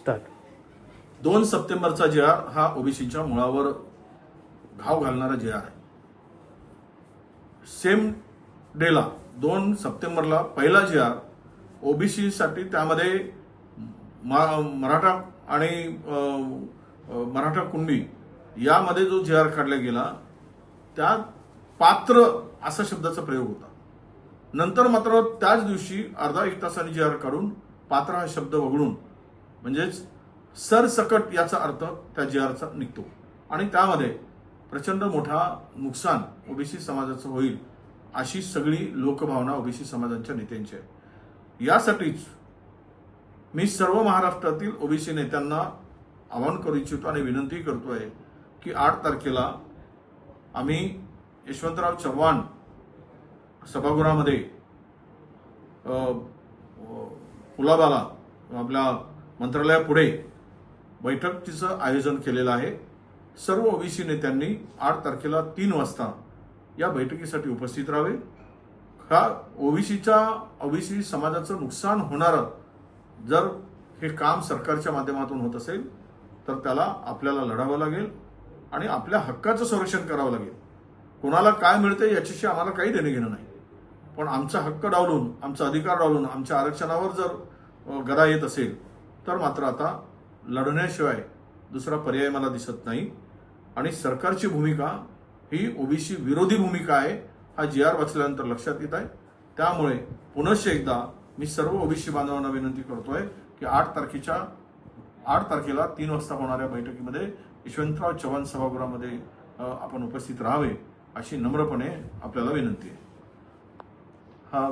Start दोन सप्टेंबरचा जे R हा ओबीसीच्या मुळावर घाव घालणारा जे आर आहे. सेम डेला दोन सप्टेंबरला पहिला जे आर ओबीसी त्यामध्ये मा- मराठा आणि मराठा कुणबी यामध्ये जो जे आर काढला गेला त्यात पात्र असा शब्दाचा प्रयोग होता. नंतर मात्र त्याच दिवशी अर्धा एक तासाने जे आर काढून पात्र हा शब्द वगळून म्हणजेच सरसकट याचा अर्थ त्या जी आरचा निघतो. आणि त्यामध्ये प्रचंड मोठा नुकसान ओबीसी समाजाचं होईल अशी सगळी लोकभावना ओबीसी समाजाच्या नेत्यांची आहे. यासाठीच मी सर्व महाराष्ट्रातील ओबीसी नेत्यांना आवाहन करू इच्छितो आणि विनंती करतोय की आठ तारखेला आम्ही यशवंतराव चव्हाण सभागृहामध्ये कुलाबाला आपल्या मंत्रालयापुढे बैठकीचं आयोजन केलेलं आहे. सर्व ओबीसी नेत्यांनी आठ तारखेला तीन वाजता या बैठकीसाठी उपस्थित राहावे. हा ओबीसीच्या ओबीसी समाजाचं नुकसान होणारं जर हे काम सरकारच्या माध्यमातून होत असेल तर त्याला आपल्याला लढावं लागेल आणि आपल्या हक्काचं संरक्षण करावं लागेल. कोणाला काय मिळते याच्याशी आम्हाला काही देणं घेणं नाही. पण आमचा हक्क डावलून आमचा अधिकार डावलून आमच्या आरक्षणावर जर गदा येत असेल तर मात्र आता लढण्याशिवाय दुसरा पर्याय मला दिसत नाही. आणि सरकारची भूमिका ही ओबीसी विरोधी भूमिका आहे हा जी आर वाचल्यानंतर लक्षात येत आहे. त्यामुळे पुनश्च एकदा मी सर्व ओबीसी बांधवांना विनंती करतोय की आठ तारखेच्या आठ तारखेला तीन वाजता होणाऱ्या बैठकीमध्ये यशवंतराव चव्हाण सभागृहामध्ये आपण उपस्थित राहावे अशी नम्रपणे आपल्याला विनंती आहे. हा